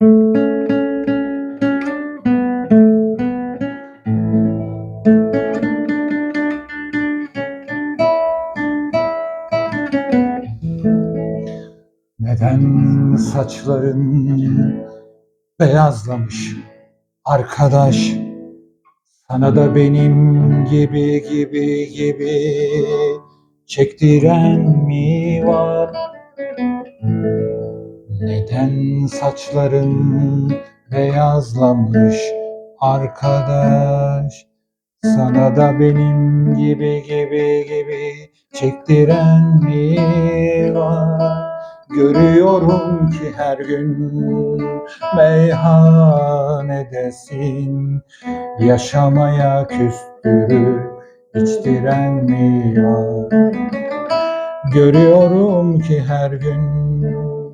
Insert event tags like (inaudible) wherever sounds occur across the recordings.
Neden saçların beyazlamış arkadaş? Sana da benim gibi gibi gibi çektiren mi var? Neden saçların beyazlamış arkadaş? Sana da benim gibi gibi gibi çektiren mi var? Görüyorum ki her gün meyhanedesin Yaşamaya küstürüp içtiren mi var? Görüyorum ki her gün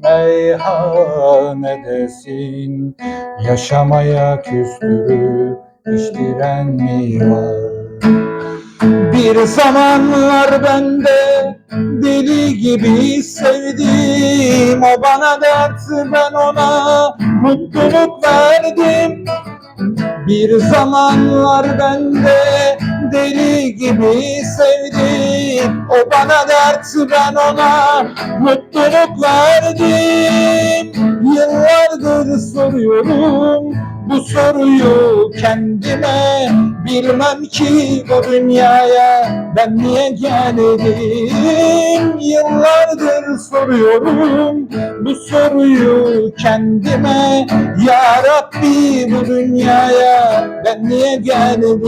meyhanedesin Yaşamaya küstürüp içtiren mi var? Bir zamanlar ben de deli gibi sevdim O bana dert ben ona mutluluk verdim. Bir zamanlar ben de deli gibi sevdim. O bana dert ben ona mutluluk verdim Yıllardır soruyorum bu soruyu kendime Bilmem ki bu dünyaya ben niye geldim? Yıllardır soruyorum bu soruyu kendime. Ya Rabbi bu dünyaya ben niye geldim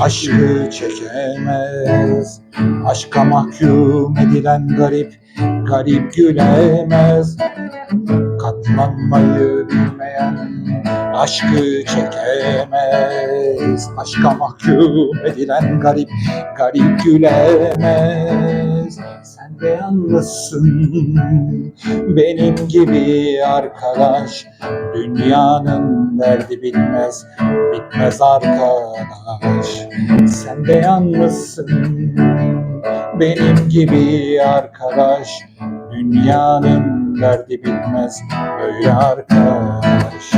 aşkı çekemez. Aşka mahkum edilen garip, garip gülemez. Katlanmayı bilmeyen aşkı çekemez. Aşka mahkum edilen garip, garip gülemez. Sen de yalnızsın benim gibi arkadaş. Dünyanın derdi bitmez, bitmez arkadaş. Sen de yalnızsın benim gibi arkadaş. Dünyanın derdi bitmez böyle arkadaş.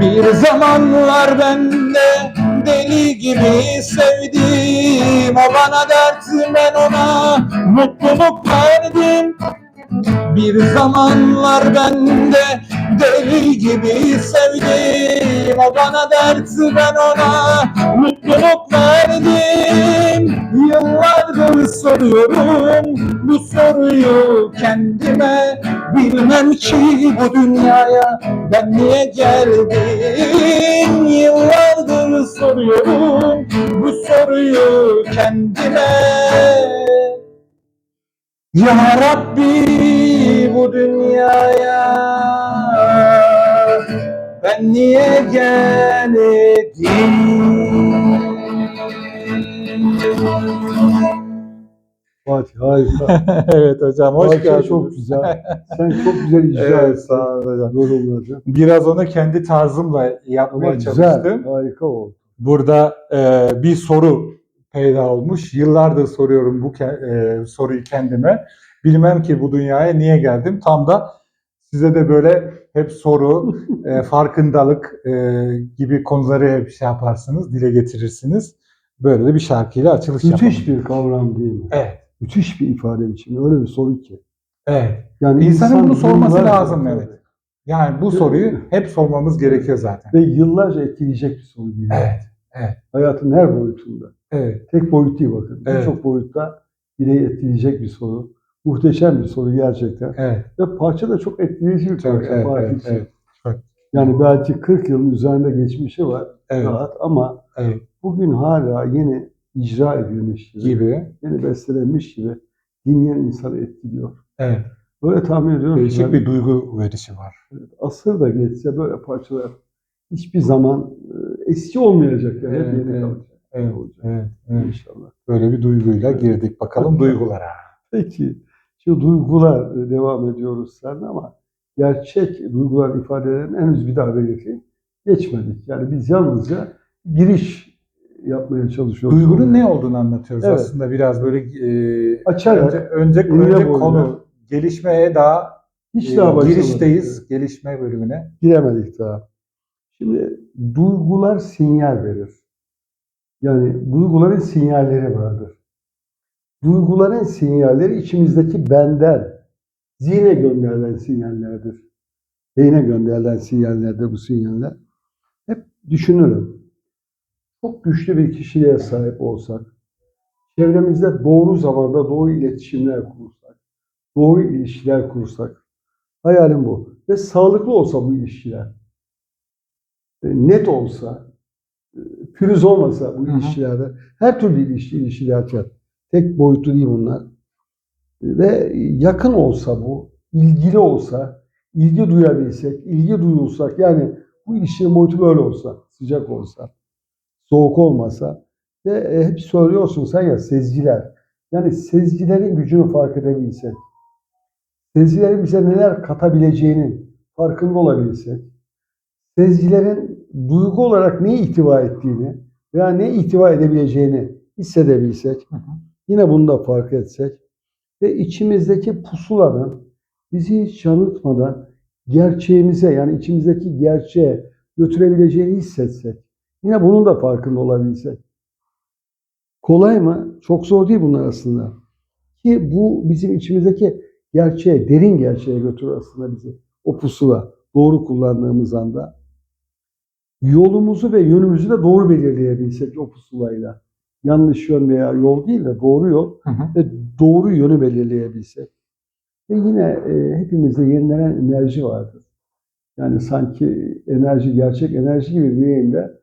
Bir zamanlar ben de deli gibi sevdim. O bana dert ben ona mutluluk verdim bir zamanlar ben de deli gibi sevdim. O bana dert ben ona mutluluk verdim. Yıllardır soruyorum bu soruyu kendime. Bilmem ki bu dünyaya ben niye geldim. Yıllardır soruyorum bu soruyu kendime ya Rabbi bu dünyaya ben niye geldim? Fatih harika. (laughs) evet hocam hoş Parça geldiniz. çok güzel. Sen çok güzel (laughs) icra Evet ettin. sağ olun hocam. Yorumladın. Biraz onu kendi tarzımla yapmaya Ama güzel, çalıştım. harika oldu. Burada e, bir soru peyda olmuş. Yıllardır soruyorum bu e, soruyu kendime. Bilmem ki bu dünyaya niye geldim. Tam da size de böyle hep soru, e, (laughs) farkındalık e, gibi konuları hep şey yaparsınız, dile getirirsiniz. Böyle de bir şarkıyla açılış Müthiş yapalım. bir kavram değil mi? Evet, Müthiş bir ifade biçimi. Öyle bir soru ki. evet. Yani İnsanın insan bunu sorması lazım, evet. Yani bu soruyu hep sormamız gerekiyor zaten. Ve yıllarca etkileyecek bir soru değil. Evet, Hayatın her boyutunda. Evet, Tek boyut değil bakın. Evet. Birçok boyutta bireyi etkileyecek bir soru. Muhteşem bir soru gerçekten. evet. Ve parça da çok etkileyici bir parça. evet, Fatih evet, evet. Yani belki 40 yılın üzerinde geçmişi var Evet, rahat ama evet. bugün hala yeni icra edilmiş gibi, Gibi. yeni bestelenmiş gibi dinleyen insanı etkiliyor. Evet. Böyle tahmin ediyorum Değişik yani bir duygu verişi var. asır da geçse böyle parçalar hiçbir zaman e, eski olmayacak yani hep Evet, yeni evet, kalacak. Evet, olacak evet, evet. inşallah. Böyle bir duyguyla girdik. Bakalım Evet. duygulara. Peki şu duygular e, devam ediyoruz seninle ama gerçek duygular ifadelerini henüz bir daha belirteyim. Geçmedik. Yani biz yalnızca giriş yapmaya çalışıyoruz. Duygunun ne olduğunu anlatıyoruz Evet. aslında biraz böyle e, Açarak, önce, önce, önce konu gelişmeye daha Hiç e, daha girişteyiz gelişme bölümüne. giremedik daha. Şimdi duygular sinyal verir. Yani duyguların sinyalleri vardır. Duyguların sinyalleri içimizdeki benden, zihne gönderilen sinyallerdir. Beyne gönderilen sinyallerdir bu sinyaller. Hep düşünürüm. Çok güçlü bir kişiliğe sahip olsak, çevremizde doğru zamanda doğru iletişimler kursak, doğru ilişkiler kursak, hayalim bu. Ve sağlıklı olsa bu ilişkiler, e, net olsa, pürüz olmasa bu ilişkilerde, her türlü ilişki, ilişki derken, tek boyutlu değil bunlar. Ve yakın olsa bu, ilgili olsa, ilgi duyabilsek, ilgi duyulsak, yani bu ilişkinin boyutu böyle olsa, sıcak olsa, soğuk olmasa ve e, hep söylüyorsun sen ya sezgiler. Yani sezgilerin gücünü fark edebilsek, sezgilerin bize neler katabileceğinin farkında olabilsek, sezgilerin duygu olarak ne ihtiva ettiğini veya ne ihtiva edebileceğini hissedebilsek, Hı hı. yine bunu da fark etsek ve içimizdeki pusulanın bizi hiç yanıltmadan gerçeğimize yani içimizdeki gerçeğe götürebileceğini hissetsek, yine bunun da farkında olabilsek. Kolay mı? Çok zor değil bunlar aslında. Ki bu bizim içimizdeki gerçeğe, derin gerçeğe götürür aslında bizi. O pusula doğru kullandığımız anda. Yolumuzu ve yönümüzü de doğru belirleyebilsek o pusulayla. Yanlış yön veya yol değil de doğru yol Hı hı. ve doğru yönü belirleyebilsek. Ve yine e, hepimizde yenilenen enerji vardır. Yani sanki enerji, gerçek enerji gibi bireyinde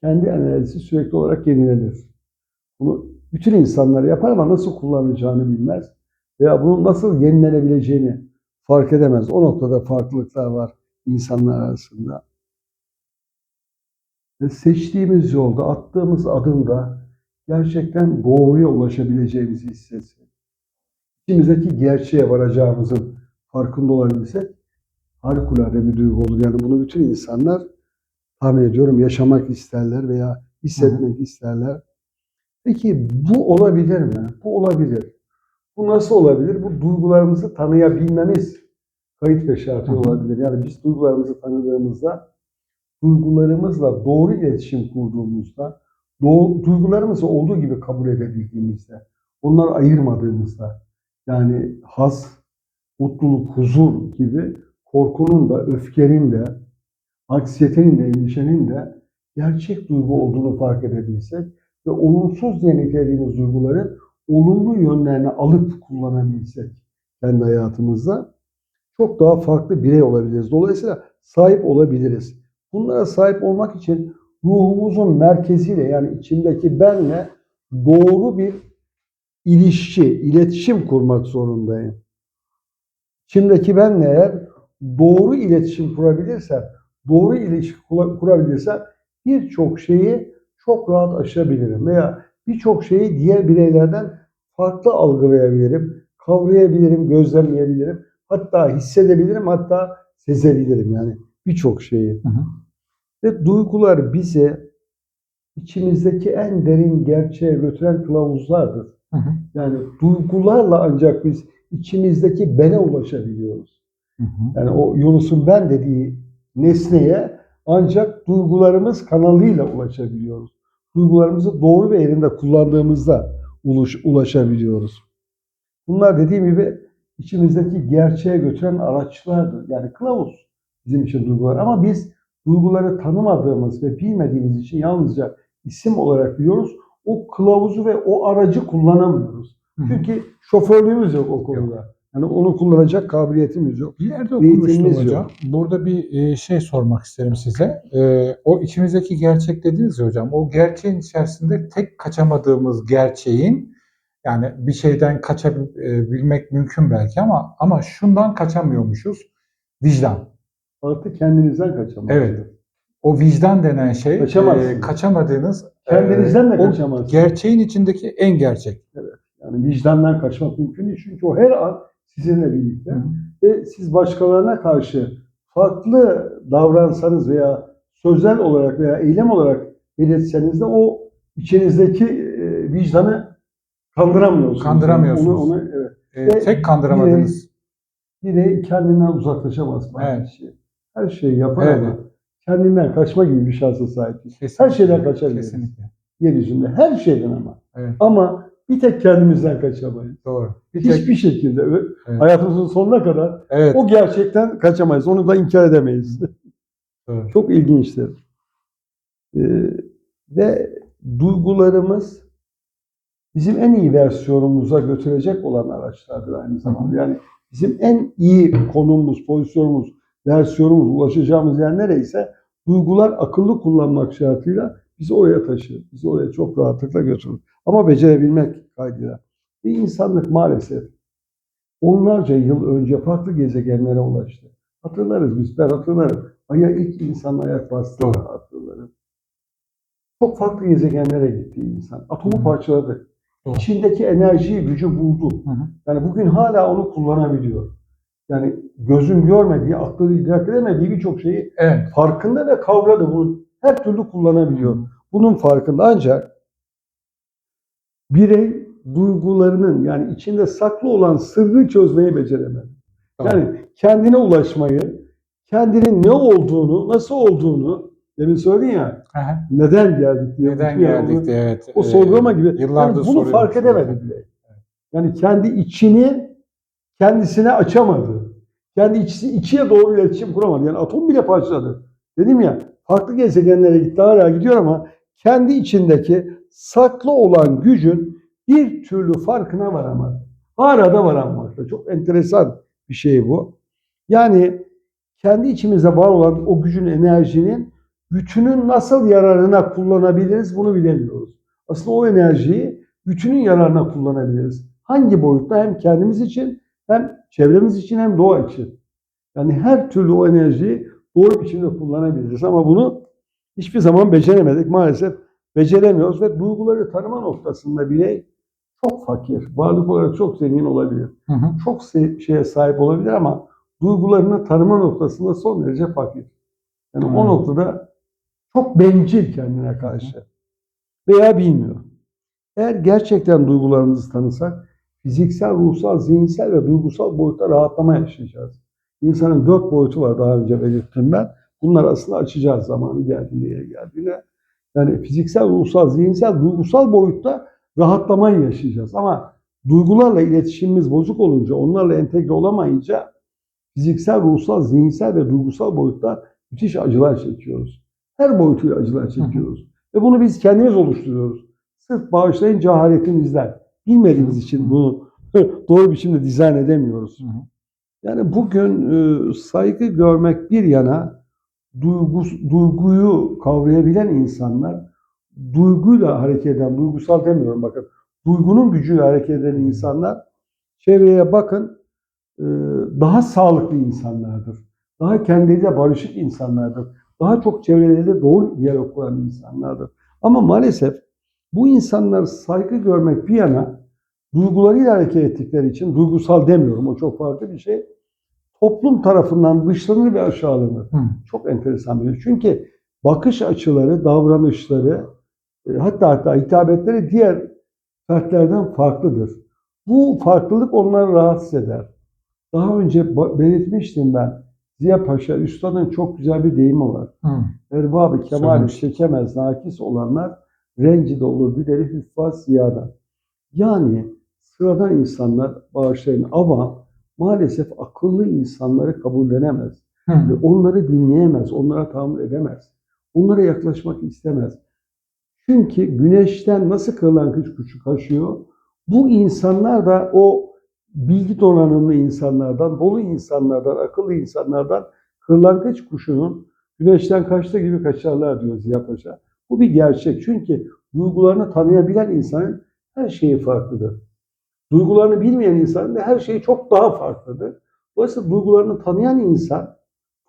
kendi enerjisi sürekli olarak yenilenir. Bunu bütün insanlar yapar ama nasıl kullanacağını bilmez. Veya bunun nasıl yenilenebileceğini fark edemez. O noktada farklılıklar var insanlar arasında. Seçtiğimiz yolda, attığımız adımda gerçekten doğruya ulaşabileceğimizi hissetsek, içimizdeki gerçeğe varacağımızın farkında olabilsek harikulade bir duygu olur. Yani bunu bütün insanlar tahmin ediyorum yaşamak isterler veya hissetmek isterler. Peki bu olabilir mi? Bu olabilir. Bu nasıl olabilir? Bu duygularımızı tanıyabilmemiz kayıt ve şartı olabilir. Yani biz duygularımızı tanıdığımızda, duygularımızla doğru iletişim kurduğumuzda, doğru, duygularımızı olduğu gibi kabul edebildiğimizde, onları ayırmadığımızda, yani haz, mutluluk, huzur gibi korkunun da, öfkenin de, anksiyetenin de, endişenin de gerçek duygu olduğunu fark edebilsek ve olumsuz diye nitelediğimiz duyguları olumlu yönlerini alıp kullanabilsek kendi hayatımızda çok daha farklı birey olabiliriz. Dolayısıyla sahip olabiliriz. Bunlara sahip olmak için ruhumuzun merkeziyle yani içimdeki benle doğru bir ilişki, iletişim kurmak zorundayım. İçimdeki benle eğer doğru iletişim kurabilirsem, doğru ilişki kura- kurabilirsem birçok şeyi çok rahat aşabilirim veya birçok şeyi diğer bireylerden farklı algılayabilirim, kavrayabilirim, gözlemleyebilirim, hatta hissedebilirim, hatta sezebilirim yani birçok şeyi. Hı hı. Ve duygular bize içimizdeki en derin gerçeğe götüren kılavuzlardır. Hı hı. Yani duygularla ancak biz içimizdeki bene ulaşabiliyoruz. Hı hı. Yani o Yunus'un ben dediği nesneye ancak duygularımız kanalıyla ulaşabiliyoruz. Duygularımızı doğru ve yerinde kullandığımızda ulaş, ulaşabiliyoruz. Bunlar dediğim gibi içimizdeki gerçeğe götüren araçlardır. Yani kılavuz bizim için duygular. Ama biz duyguları tanımadığımız ve bilmediğimiz için yalnızca isim olarak biliyoruz. O kılavuzu ve o aracı kullanamıyoruz. Çünkü şoförlüğümüz yok o konuda. Yani onu kullanacak kabiliyetimiz yok. Bir yerde okumuştum yok. hocam. Burada bir e, şey sormak isterim size. E, o içimizdeki gerçek dediniz ya hocam. O gerçeğin içerisinde tek kaçamadığımız gerçeğin yani bir şeyden kaçabilmek mümkün belki ama ama şundan kaçamıyormuşuz. Vicdan. Artık kendinizden kaçamazsınız. Evet. O vicdan denen şey e, kaçamadığınız e, Kendinizden de kaçamazsınız. gerçeğin içindeki en gerçek. Yani vicdandan kaçmak mümkün değil. Çünkü o her an sizinle birlikte. Hı ve siz başkalarına karşı farklı davransanız veya sözel olarak veya eylem olarak belirtseniz de o içinizdeki e, vicdanı kandıramıyorsunuz. Kandıramıyorsunuz. Onu, onu, evet. E, Ve tek kandıramadınız. Birey kendinden uzaklaşamaz. Evet. kişi. Her şeyi yapar Evet. ama kendinden kaçma gibi bir şansa sahip. Kesinlikle. Her şeyden kaçabiliriz. Kesinlikle. Yeryüzünde her şeyden ama. Evet. Ama bir tek kendimizden kaçamayız. Doğru. Bir tek, Hiçbir şekilde ve Evet. hayatımızın sonuna kadar evet. o gerçekten kaçamayız. Onu da inkar edemeyiz. Doğru. (laughs) Çok ilginçtir. Ee, ve duygularımız bizim en iyi versiyonumuza götürecek olan araçlardır aynı zamanda. Yani bizim en iyi konumumuz, pozisyonumuz, versiyonumuz, ulaşacağımız yer nereyse duygular akıllı kullanmak şartıyla bizi oraya taşır. Bizi oraya çok rahatlıkla götürür. Ama becerebilmek kaydıyla. Bir insanlık maalesef onlarca yıl önce farklı gezegenlere ulaştı. Hatırlarız biz, ben hatırlarım. Ay'a ilk insan ayak Doğru. hatırlarım. Çok farklı gezegenlere gitti insan. Atomu parçaladı. Doğru. İçindeki enerjiyi, gücü buldu. Hı hı. Yani bugün hala onu kullanabiliyor. Yani gözün görmediği, aklın idrak edemediği birçok şeyi Evet. farkında ve kavradı. Bunu her türlü kullanabiliyor. Bunun farkında ancak birey duygularının yani içinde saklı olan sırrı çözmeyi beceremez. Tamam. Yani kendine ulaşmayı, kendinin ne olduğunu, nasıl olduğunu, demin söyledin ya, hı. neden geldik diye. Neden unutuyor. Onu- geldik diye evet. O sorgulama gibi. Yıllardır Yani bunu fark edemedi bile. Yani kendi içini kendisine açamadı. Kendi içi, içiye doğru iletişim kuramadı. Yani atom bile parçaladı. Dedim ya farklı gezegenlere gitti hala gidiyor ama kendi içindeki saklı olan gücün bir türlü farkına varamadı. Hala da varanmakta. Çok enteresan bir şey bu. Yani kendi içimizde var olan o gücün, enerjinin bütünün nasıl yararına kullanabiliriz bunu bilemiyoruz. Aslında o enerjiyi bütünün yararına kullanabiliriz. Hangi boyutta hem kendimiz için hem çevremiz için hem doğa için. Yani her türlü o enerjiyi doğru biçimde kullanabiliriz ama bunu hiçbir zaman beceremedik. Maalesef beceremiyoruz ve duyguları tanıma noktasında bile çok fakir, varlık olarak çok zengin olabilir. Hı hı. Çok şeye sahip olabilir ama duygularını tanıma noktasında son derece fakir. Yani o Hmm. noktada çok bencil kendine karşı veya bilmiyor. Eğer gerçekten duygularımızı tanısak fiziksel, ruhsal, zihinsel ve duygusal boyutta rahatlama yaşayacağız. İnsanın dört boyutu var daha önce belirttim ben. Bunlar aslında açacağız zamanı geldiğinde yere geldiğinde. Yani fiziksel, ruhsal, zihinsel, duygusal boyutta rahatlamayı yaşayacağız. Ama duygularla iletişimimiz bozuk olunca, onlarla entegre olamayınca fiziksel, ruhsal, zihinsel ve duygusal boyutta müthiş acılar çekiyoruz. Her boyutuyla acılar çekiyoruz. Ve bunu biz kendimiz oluşturuyoruz. Sırf bağışlayın cehaletimizden. Bilmediğimiz için bunu (laughs) doğru biçimde dizayn edemiyoruz. Yani bugün e, saygı görmek bir yana duygu, duyguyu kavrayabilen insanlar duyguyla hareket eden, duygusal demiyorum bakın, duygunun gücüyle hareket eden insanlar çevreye bakın e, daha sağlıklı insanlardır. Daha kendileriyle barışık insanlardır. Daha çok çevreleriyle doğru diyalog kuran insanlardır. Ama maalesef bu insanlar saygı görmek bir yana duygularıyla hareket ettikleri için duygusal demiyorum o çok farklı bir şey. Toplum tarafından dışlanır ve aşağılanır. Hı. Çok enteresan bir şey. Çünkü bakış açıları, davranışları, e, hatta hatta hitabetleri diğer fertlerden farklıdır. Bu farklılık onları rahatsız eder. Daha önce belirtmiştim ben. Ziya Paşa, Üstad'ın çok güzel bir deyimi var. Hı. Erbabı kemali çekemez nakis olanlar rencide olur bideri hüffaz ziyadan. Yani sıradan insanlar bağışlayın ama maalesef akıllı insanları kabullenemez. Hı. onları dinleyemez, onlara tahammül edemez. Onlara yaklaşmak istemez. Çünkü güneşten nasıl kırlangıç kuşu kaçıyor, bu insanlar da o bilgi donanımlı insanlardan, dolu insanlardan, akıllı insanlardan kırlangıç kuşunun güneşten kaçtığı gibi kaçarlar diyor Ziya Paşa. Bu bir gerçek. Çünkü duygularını tanıyabilen insanın her şeyi farklıdır. Duygularını bilmeyen insanın da her şeyi çok daha farklıdır. Dolayısıyla duygularını tanıyan insan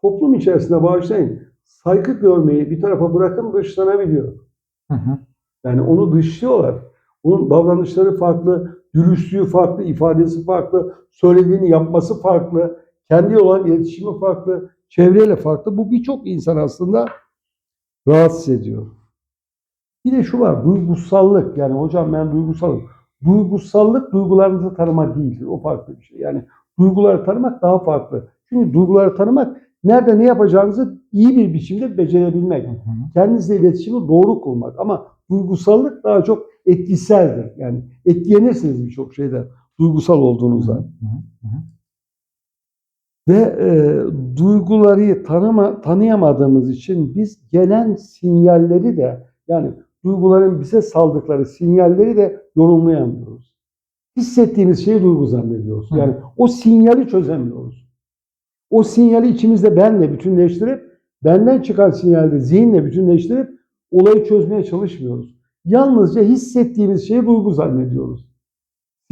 toplum içerisinde bağışlayın saygı görmeyi bir tarafa bırakın dışlanabiliyor. Hı hı. Yani onu dışlıyorlar. Onun davranışları farklı, dürüstlüğü farklı, ifadesi farklı, söylediğini yapması farklı, kendi olan iletişimi farklı, çevreyle farklı. Bu birçok insan aslında rahatsız ediyor. Bir de şu var, duygusallık. Yani hocam ben duygusalım. Duygusallık duygularınızı tanıma değildir. O farklı bir şey. Yani duyguları tanımak daha farklı. Çünkü duyguları tanımak nerede ne yapacağınızı iyi bir biçimde becerebilmek. Kendinizle iletişimi doğru kurmak. Ama duygusallık daha çok etkiseldir. Yani etkilenirsiniz birçok şeyden duygusal olduğunuzda. Ve e, duyguları tanıma, tanıyamadığımız için biz gelen sinyalleri de yani duyguların bize saldıkları sinyalleri de yorumlayamıyoruz. Hissettiğimiz şeyi duygu zannediyoruz. Hı. Yani o sinyali çözemiyoruz. O sinyali içimizde benle bütünleştirip benden çıkan sinyalde zihinle bütünleştirip olayı çözmeye çalışmıyoruz. Yalnızca hissettiğimiz şeyi duygu zannediyoruz.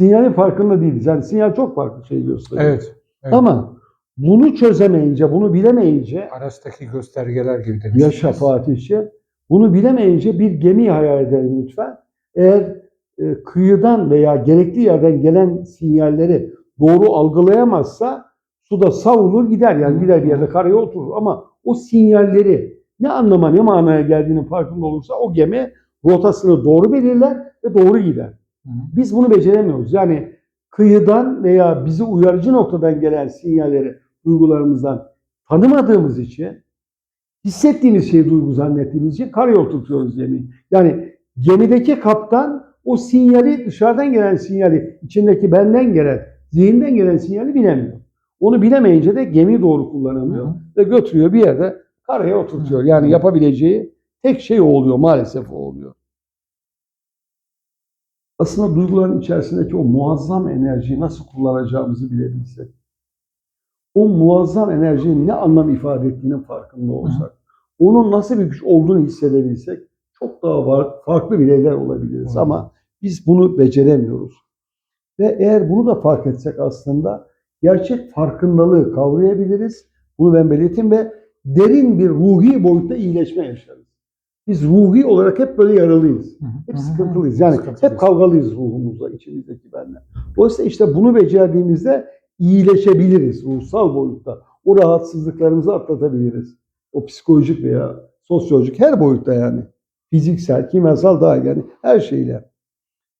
Sinyalin farkında değiliz. Yani sinyal çok farklı şey gösteriyor. Evet. evet. Ama bunu çözemeyince, bunu bilemeyince Araçtaki göstergeler gibi demiştiniz. yaşa Fatihçe, bunu bilemeyince bir gemi hayal edelim lütfen. Eğer e, kıyıdan veya gerekli yerden gelen sinyalleri doğru algılayamazsa suda savrulur gider. Yani gider bir yerde karaya oturur. Ama o sinyalleri ne anlama ne manaya geldiğinin farkında olursa o gemi rotasını doğru belirler ve doğru gider. Biz bunu beceremiyoruz. Yani kıyıdan veya bizi uyarıcı noktadan gelen sinyalleri duygularımızdan tanımadığımız için hissettiğimiz şeyi duygu zannettiğimiz için karaya oturtuyoruz gemiyi. Yani gemideki kaptan o sinyali dışarıdan gelen sinyali içindeki benden gelen zihinden gelen sinyali bilemiyor. Onu bilemeyince de gemi doğru kullanamıyor hı. ve götürüyor bir yerde karaya oturtuyor. Yani yapabileceği tek şey o oluyor maalesef o oluyor. Aslında duyguların içerisindeki o muazzam enerjiyi nasıl kullanacağımızı bilebilsek, o muazzam enerjinin ne anlam ifade ettiğinin farkında olsak, onun nasıl bir güç olduğunu hissedebilsek çok daha var, farklı bireyler olabiliriz. Hı. Ama biz bunu beceremiyoruz. Ve eğer bunu da fark etsek aslında gerçek farkındalığı kavrayabiliriz. Bunu ben belirteyim ve derin bir ruhi boyutta iyileşme yaşarız. Biz ruhi olarak hep böyle yaralıyız. Hep sıkıntılıyız. Yani Sıkıntılıyız. hep kavgalıyız ruhumuzla, içimizdeki benle. Dolayısıyla işte bunu becerdiğimizde iyileşebiliriz ruhsal boyutta. O rahatsızlıklarımızı atlatabiliriz. O psikolojik veya sosyolojik her boyutta yani. Fiziksel, kimyasal dahil yani her şeyle.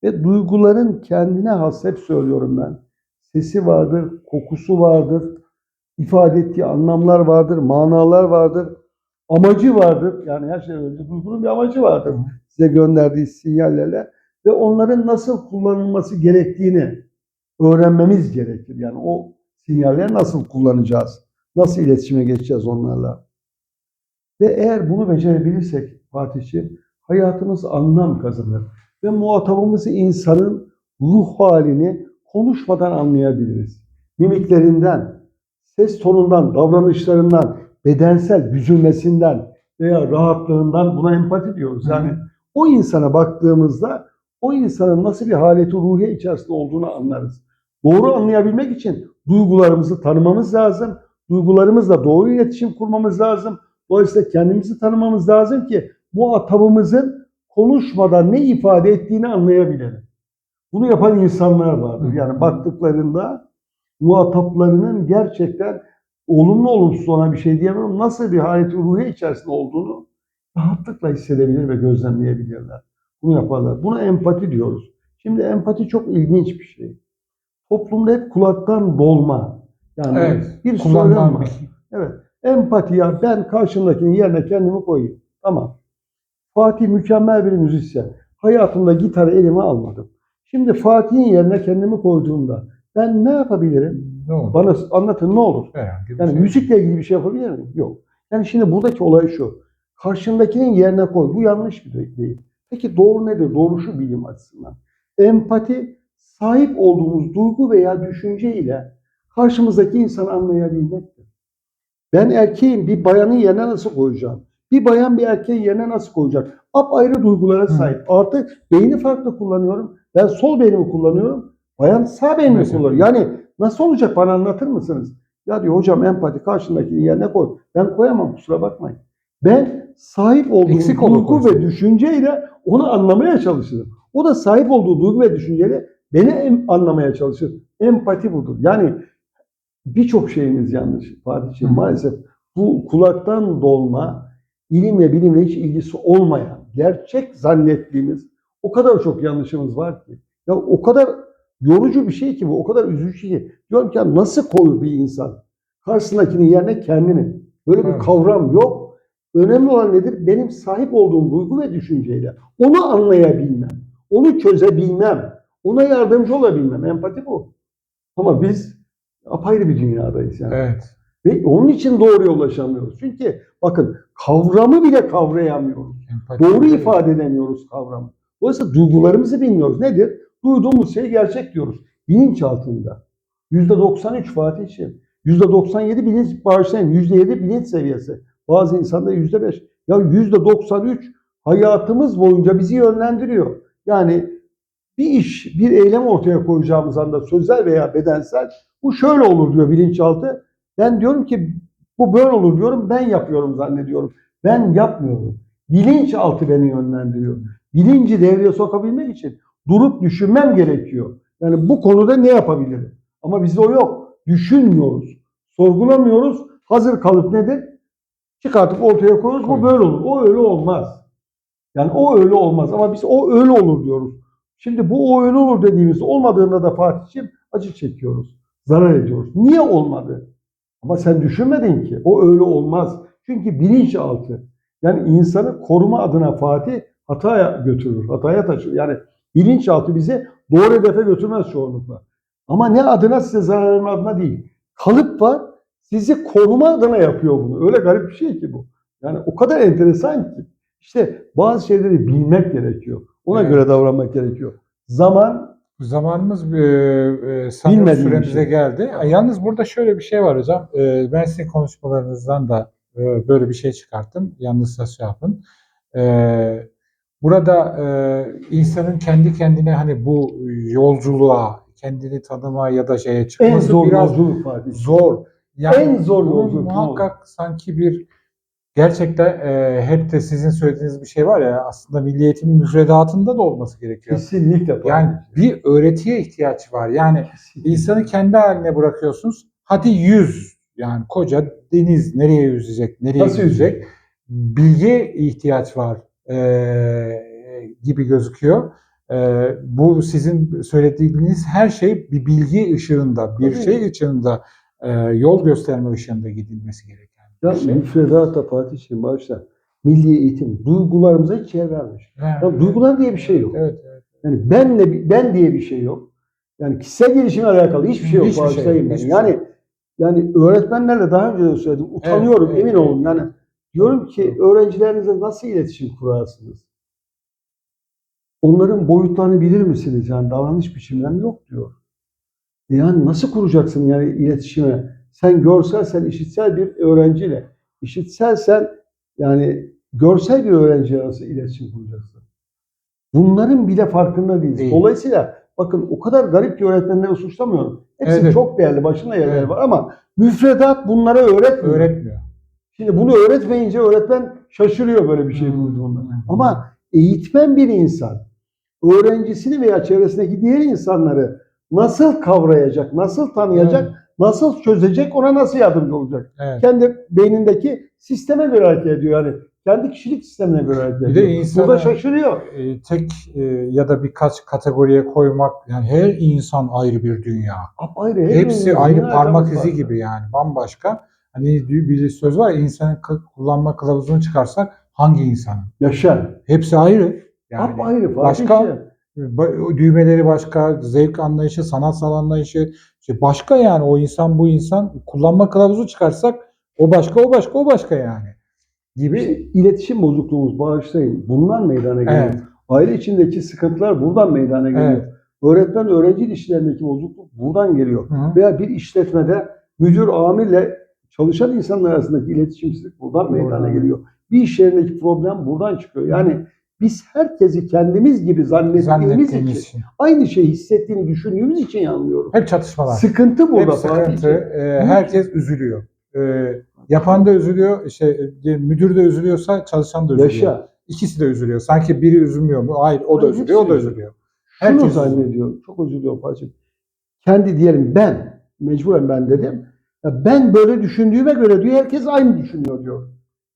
Ve duyguların kendine has hep söylüyorum ben. Sesi vardır, kokusu vardır, ifade ettiği anlamlar vardır, manalar vardır, amacı vardır. Yani her şeyden önce duygunun bir amacı vardır size gönderdiği sinyallerle ve onların nasıl kullanılması gerektiğini öğrenmemiz gerekir. Yani o sinyalleri nasıl kullanacağız? Nasıl iletişime geçeceğiz onlarla? Ve eğer bunu becerebilirsek Fatih'ciğim hayatımız anlam kazanır. Ve muhatabımız insanın ruh halini konuşmadan anlayabiliriz. Mimiklerinden, ses tonundan, davranışlarından, bedensel büzülmesinden veya rahatlığından buna empati diyoruz. Yani o insana baktığımızda o insanın nasıl bir haleti ruhiye içerisinde olduğunu anlarız. Doğru anlayabilmek için duygularımızı tanımamız lazım. Duygularımızla doğru iletişim kurmamız lazım. Dolayısıyla kendimizi tanımamız lazım ki muhatabımızın konuşmadan ne ifade ettiğini anlayabilelim. Bunu yapan insanlar vardır. Yani baktıklarında muhataplarının gerçekten olumlu olumsuz ona bir şey diyemem. Nasıl bir haleti ruhiye içerisinde olduğunu rahatlıkla hissedebilir ve gözlemleyebilirler. Bunu yaparlar. Buna empati diyoruz. Şimdi empati çok ilginç bir şey. Toplumda hep kulaktan dolma. Yani Evet. bir söylem var. şey. Evet. Empati ya ben karşımdakinin yerine kendimi koyayım. Tamam. Fatih mükemmel bir müzisyen. Hayatımda gitarı elime almadım. Şimdi Fatih'in yerine kendimi koyduğumda ben ne yapabilirim? Ne oldu? Bana anlatın ne olur? Herhangi Yani şey. müzikle ilgili bir şey yapabilir miyim? Yok. Yani şimdi buradaki olay şu. Karşındakinin yerine koy. Bu yanlış bir değil. Peki doğru nedir? Doğru şu bilim açısından. Empati sahip olduğumuz duygu veya düşünce ile karşımızdaki insanı anlayabilmektir. Ben erkeğim bir bayanın yerine nasıl koyacağım? Bir bayan bir erkeğin yerine nasıl koyacak? Apayrı duygulara sahip. Artık beyni farklı kullanıyorum. Ben sol beynimi kullanıyorum. Bayan sağ beynimi Mesela. kullanıyor. Yani nasıl olacak bana anlatır mısınız? Ya diyor hocam empati karşındakinin yerine koy. Ben koyamam kusura bakmayın. Ben sahip olduğum Eksik duygu koysun. ve düşünceyle onu anlamaya çalışırım. O da sahip olduğu duygu ve düşünceyle beni em- anlamaya çalışır. Empati budur. Yani birçok şeyimiz yanlış Fatih'ciğim. Maalesef bu kulaktan dolma, ilimle bilimle hiç ilgisi olmayan, gerçek zannettiğimiz o kadar çok yanlışımız var ki. Ya o kadar yorucu bir şey ki bu, o kadar üzücü ki. Diyorum ki nasıl koyur bir insan karşısındakinin yerine kendini? Böyle bir kavram yok. Önemli olan nedir? Benim sahip olduğum duygu ve düşünceyle onu anlayabilmem, onu çözebilmem, ona yardımcı olabilmem. Empati bu. Ama biz apayrı bir dünyadayız yani. Evet. Ve onun için doğruya ulaşamıyoruz. Çünkü bakın kavramı bile kavrayamıyoruz. Empati. Doğru ifade edemiyoruz kavramı. Dolayısıyla duygularımızı bilmiyoruz. Nedir? Duyduğumuz şey gerçek diyoruz. Bilinç altında. %93 Fatih'ciğim. %97 bilinç bağışlayın. %7 bilinç seviyesi. Bazı insanda %5. Ya %93 hayatımız boyunca bizi yönlendiriyor. Yani bir iş, bir eylem ortaya koyacağımız anda sözel veya bedensel bu şöyle olur diyor bilinçaltı. Ben diyorum ki bu böyle olur diyorum. Ben yapıyorum zannediyorum. Ben yapmıyorum. Bilinçaltı beni yönlendiriyor. Bilinci devreye sokabilmek için durup düşünmem gerekiyor. Yani bu konuda ne yapabilirim? Ama bizde o yok. Düşünmüyoruz. Sorgulamıyoruz. Hazır kalıp nedir? Çıkartıp ortaya koyuyoruz. Bu böyle olur. O öyle olmaz. Yani o öyle olmaz. Ama biz o öyle olur diyoruz. Şimdi bu o öyle olur dediğimizde olmadığında da Fatih'ciğim acı çekiyoruz. Zarar ediyoruz. Niye olmadı? Ama sen düşünmedin ki. O öyle olmaz. Çünkü bilinçaltı. Yani insanı koruma adına Fatih hataya götürür. Hataya taşır. Yani bilinçaltı bizi doğru hedefe götürmez çoğunlukla. Ama ne adına size zarar verme adına değil. Kalıp var. Sizi koruma adına yapıyor bunu. Öyle garip bir şey ki bu. Yani o kadar enteresan ki. İşte bazı şeyleri bilmek gerekiyor. Ona Evet. göre davranmak gerekiyor. Zaman Zamanımız e, e, sanırım süremize şey. geldi. Yalnız burada şöyle bir şey var hocam. E, ben sizin konuşmalarınızdan da e, böyle bir şey çıkarttım. Yalnız da şey yapın. E, burada e, insanın kendi kendine hani bu yolculuğa, kendini tanıma ya da şeye en çıkması zor biraz yolculuk zor. Yani En zor yolculuk muhakkak sanki bir gerçekten e, hep de sizin söylediğiniz bir şey var ya aslında milli eğitim müfredatında da olması gerekiyor. Kesinlikle Fatih. Yani bir öğretiye ihtiyaç var. Yani Kesinlikle. insanı kendi haline bırakıyorsunuz. Hadi yüz. Yani koca deniz nereye yüzecek, nereye Nasıl yüzecek? Bilgiye ihtiyaç var eee, gibi gözüküyor. Eee, bu sizin söylediğiniz her şey bir bilgi ışığında, bir Tabii. şey ışığında, eee, yol gösterme ışığında gidilmesi gereken Ya bir şey. müfredata Fatih'ciğim başta milli eğitim duygularımıza hiç yer vermiş. Ya duygular diye bir şey yok. Evet, evet. Yani benle ben diye bir şey yok. Yani kişisel gelişimle alakalı hiçbir şey yok. Hiçbir şey beni. hiçbir yani şey yani öğretmenlerle daha önce de söyledim. Utanıyorum evet, emin evet. olun. Yani diyorum ki öğrencilerinizle nasıl iletişim kurarsınız? Onların boyutlarını bilir misiniz? Yani davranış biçimleri yok diyor. E Yani nasıl kuracaksın yani iletişime? Sen görsel, sen işitsel bir öğrenciyle. İşitsel sen yani görsel bir öğrenciyle nasıl iletişim kuracaksın? Bunların bile farkında değiliz. Değil. Dolayısıyla bakın o kadar garip ki öğretmenleri suçlamıyorum. Hepsi Evet. çok değerli, başında yerleri Evet. var ama müfredat bunlara öğretmiyor. Öğretmiyor. Şimdi bunu öğretmeyince öğretmen şaşırıyor böyle bir şey duyduğunda. Ama eğitmen bir insan öğrencisini veya çevresindeki diğer insanları nasıl kavrayacak, nasıl tanıyacak, nasıl çözecek, ona nasıl yardımcı olacak? Evet. Kendi beynindeki sisteme göre hareket ediyor yani. Kendi kişilik sistemine göre hareket Bir de ediyor. Burada şaşırıyor. e, tek e, ya da birkaç kategoriye koymak yani her insan ayrı bir dünya. Apayrı, Hepsi hepimizin ayrı dünya parmak izi var. gibi yani bambaşka. Hani bir söz var ya insanın kullanma kılavuzunu çıkarsak hangi insanın? Yaşa. Hepsi ayrı. Yani Apayrı. başka- Fatihciğim. Düğmeleri başka, zevk anlayışı, sanatsal anlayışı işte başka yani o insan bu insan kullanma kılavuzu çıkarsak o başka o başka o başka yani gibi. İşte iletişim bozukluğumuz bağışlayın. Bundan meydana geliyor. Evet. Aile içindeki sıkıntılar buradan meydana geliyor. Evet. Öğretmen öğrenci ilişkilerindeki bozukluk buradan geliyor. Hı. Veya bir işletmede müdür amirle çalışan insanlar arasındaki iletişimsizlik buradan meydana geliyor. Bir iş yerindeki problem buradan çıkıyor. Yani biz herkesi kendimiz gibi zannettiğimiz, Zannettiğimiz için, için. aynı şeyi hissettiğini düşündüğümüz için yanılıyoruz. Hep çatışmalar. Sıkıntı burada Hep sıkıntı. Fatihciğim. Ee, herkes üzülüyor. Ee, yapan da üzülüyor, işte e, müdür de üzülüyorsa çalışan da üzülüyor. Yaşa. İkisi de üzülüyor. Sanki biri üzülmüyor mu? Hayır, o da Hayır, üzülüyor, o da hepsi üzülüyor. Şunu Herkes zannediyor. Çok özür diliyorum. Kendi diyelim ben, mecburen ben dedim. Ya ben böyle düşündüğüme göre diyor herkes aynı düşünüyor diyor.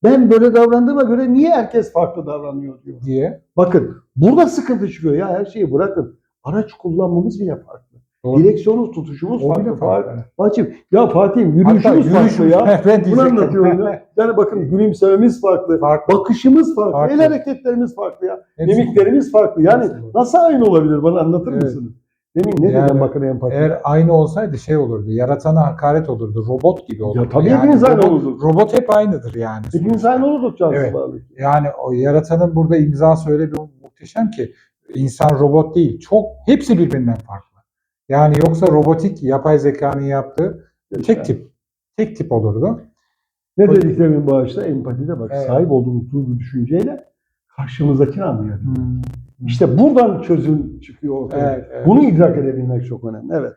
Ben böyle davrandığıma göre niye herkes farklı davranıyor diyor. diye. Bakın burada sıkıntı çıkıyor ya her şeyi bırakın. Araç kullanmamız bile farklı. Doğru. Direksiyonu tutuşumuz O farklı. farklı. Fatih, ya Hatta yürüyüşümüz farklı ya. (laughs) ben Bunu anlatıyorum ya. (laughs) Yani bakın gülümsememiz farklı. Farklı. Bakışımız farklı. Farklı. El hareketlerimiz farklı ya. Hepsi- Mimiklerimiz farklı. Yani nasıl aynı olabilir bana anlatır Evet. mısınız? Demin ne Yani dedim bakın empati. Eğer aynı olsaydı şey olurdu. Yaratana hakaret olurdu. Robot gibi olurdu. tabii hepimiz aynı olurduk. Robot hep aynıdır yani. Hepimiz aynı olurduk cansız Evet. varlık. Yani o yaratanın burada imzası öyle bir muhteşem ki insan robot değil. Çok hepsi birbirinden farklı. Yani yoksa robotik yapay zekanın yaptığı tek tip tek tip olurdu. Ne dediklerimin bağışta empatide bak Evet. sahip olduğumuz duygu düşünceyle karşımızdakini anlayabiliyoruz. Hmm. İşte buradan çözüm çıkıyor ortaya. Evet, evet. Bunu idrak edebilmek çok önemli. Evet.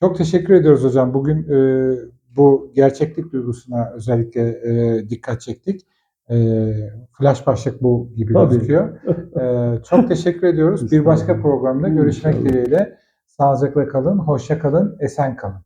Çok teşekkür ediyoruz hocam. Bugün e, bu gerçeklik duygusuna özellikle e, dikkat çektik. E, flash başlık bu gibi Tabii. gözüküyor. E, çok teşekkür ediyoruz. (laughs) Bir başka programda görüşmek dileğiyle. Sağlıcakla kalın, hoşça kalın, esen kalın.